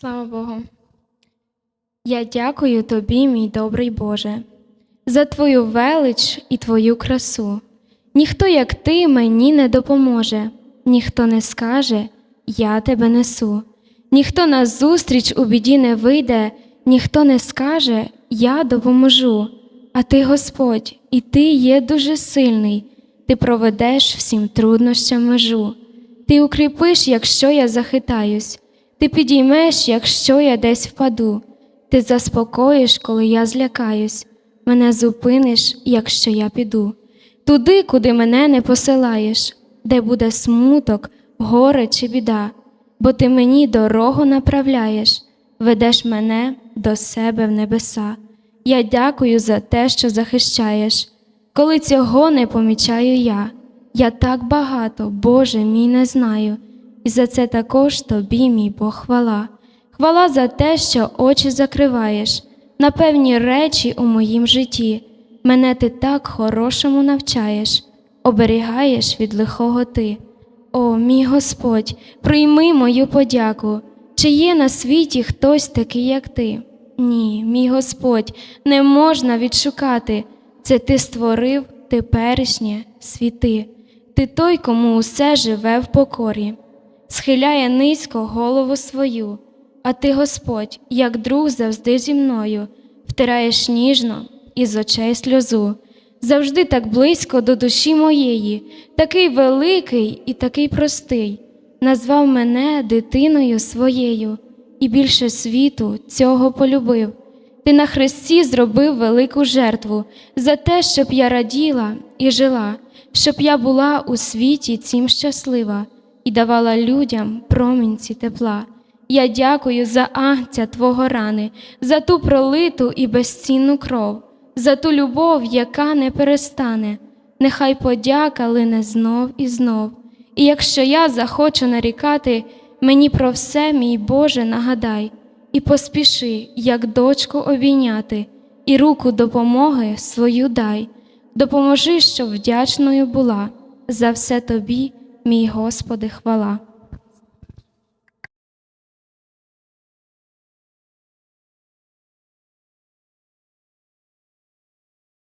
Слава Богу. Я дякую тобі, мій добрий Боже, за твою велич і твою красу. Ніхто, як ти, мені не допоможе, ніхто не скаже, я тебе несу. Ніхто назустріч у біді не вийде, ніхто не скаже, я допоможу. А ти, Господь, і ти є дуже сильний, ти проведеш всім труднощам межу. Ти укріпиш, якщо я захитаюсь, ти підіймеш, якщо я десь впаду, ти заспокоїш, коли я злякаюсь, мене зупиниш, якщо я піду. Туди, куди мене не посилаєш, де буде смуток, горе чи біда, бо ти мені дорогу направляєш, ведеш мене до себе в небеса. Я дякую за те, що захищаєш. Коли цього не помічаю я, я так багато, Боже мій не знаю, і за це також тобі, мій Бог, хвала. Хвала за те, що очі закриваєш на певні речі у моїм житті. Мене ти так хорошому навчаєш, оберігаєш від лихого ти. О, мій Господь, прийми мою подяку. Чи є на світі хтось такий, як ти? Ні, мій Господь, не можна відшукати. Це ти створив теперішнє світи. Ти той, кому усе живе в покорі, схиляє низько голову свою, а ти, Господь, як друг завжди зі мною, втираєш ніжно із очей сльозу, завжди так близько до душі моєї, такий великий і такий простий, назвав мене дитиною своєю і більше світу цього полюбив. Ти на хресті зробив велику жертву за те, щоб я раділа і жила, щоб я була у світі цім щаслива і давала людям промінці тепла. Я дякую за агця Твого рани, за ту пролиту і безцінну кров, за ту любов, яка не перестане. Нехай подяка лине знов і знов. І якщо я захочу нарікати, мені про все, мій Боже, нагадай, і поспіши, як дочку обійняти, і руку допомоги свою дай, допоможи, щоб вдячною була за все тобі, мій Господи, хвала.